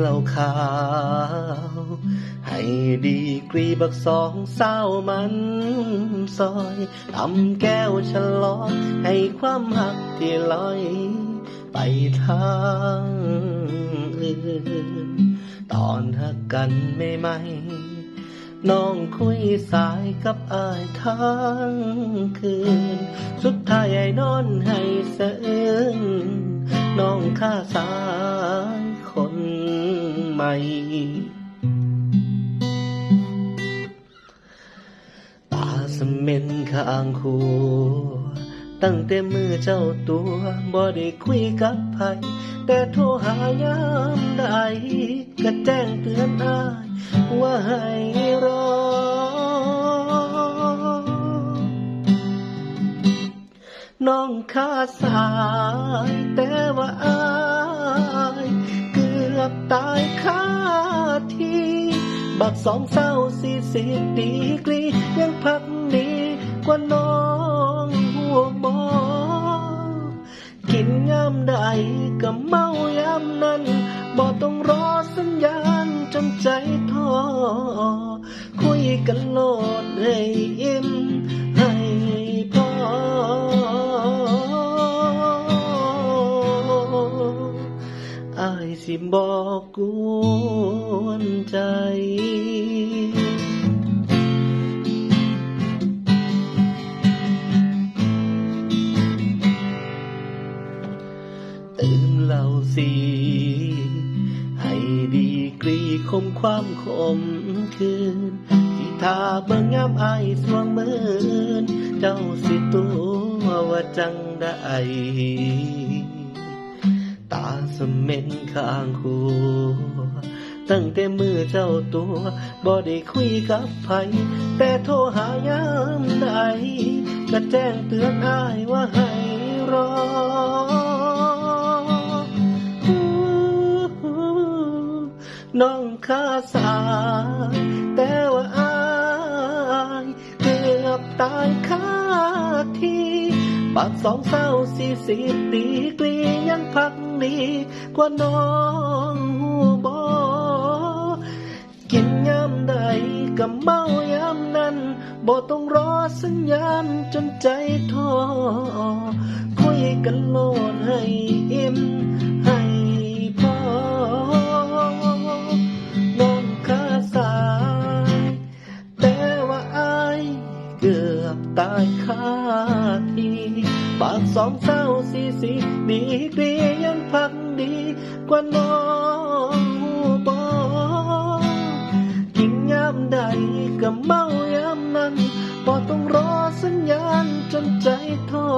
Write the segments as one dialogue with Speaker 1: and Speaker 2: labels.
Speaker 1: เหล้าขาว ให้ดีกรีบักสองเศร้ามันซอยทำแก้วฉลองให้ความหักที่ลอยไปทางอื่น ตอนหักกันไม่ไม่น้องคุยสายกับอายทั้งคืน สุดท้ายไอ้นอนให้เสื่นน้องข้าสาย ใหม่ ตาสมเม็นข้างคู ตั้งแต่มือเจ้าตัวบ่ได้คุยกับไผแต่โทรหายามใดก็แจ้งเตือนอายว่าให้รอน้องข้าสายแต่ว่าอาย บตายคาที่บักสองเศร้าสี่สิบดีกรียังพักดีกว่าน้องหัวหมอกินยามใดก็เมายามนั้นบ่ต้องรอสัญญาณจนใจท้อคุยกันโลดให้อิ่ม อายสิบอกกวนใจตื่นเหล่าสีให้ดีกรีคมความคมคืนที่ทาเบิ่งยามอายสวงมือนเจ้าสิตัวว่าจังได้ สมเม็นข้างคูตั้งแต่มือเจ้าตัวบ่ได้คุยกับไผแต่โทรหายามใดก็แจ้งเตือนอายว่าให้รอน้องข้าสายแต่ว่าอายเกือบตายคาที่ ปากสองเศร้าสี่สิบดีกรียังพักดีกว่าน้องหูบอกินยามใดก็เมายามนั้นบ่ต้องรอสัญญาณจนใจท้อคุยกันโลดให้อิ่มให้พอน้องขาสาย แต่ว่าอายเกือบตายคาที่ ปากสองเศร้าสีสิดีกรียังพักดีกว่าน้องหูบอกินยามใดก็เมายามนั้นบ่ต้องรอสัญญาณจนใจท้อ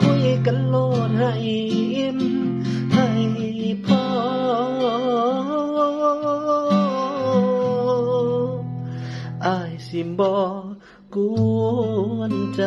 Speaker 1: คุยกันโลดให้อิ่มให้พออายสิบอกวนใจ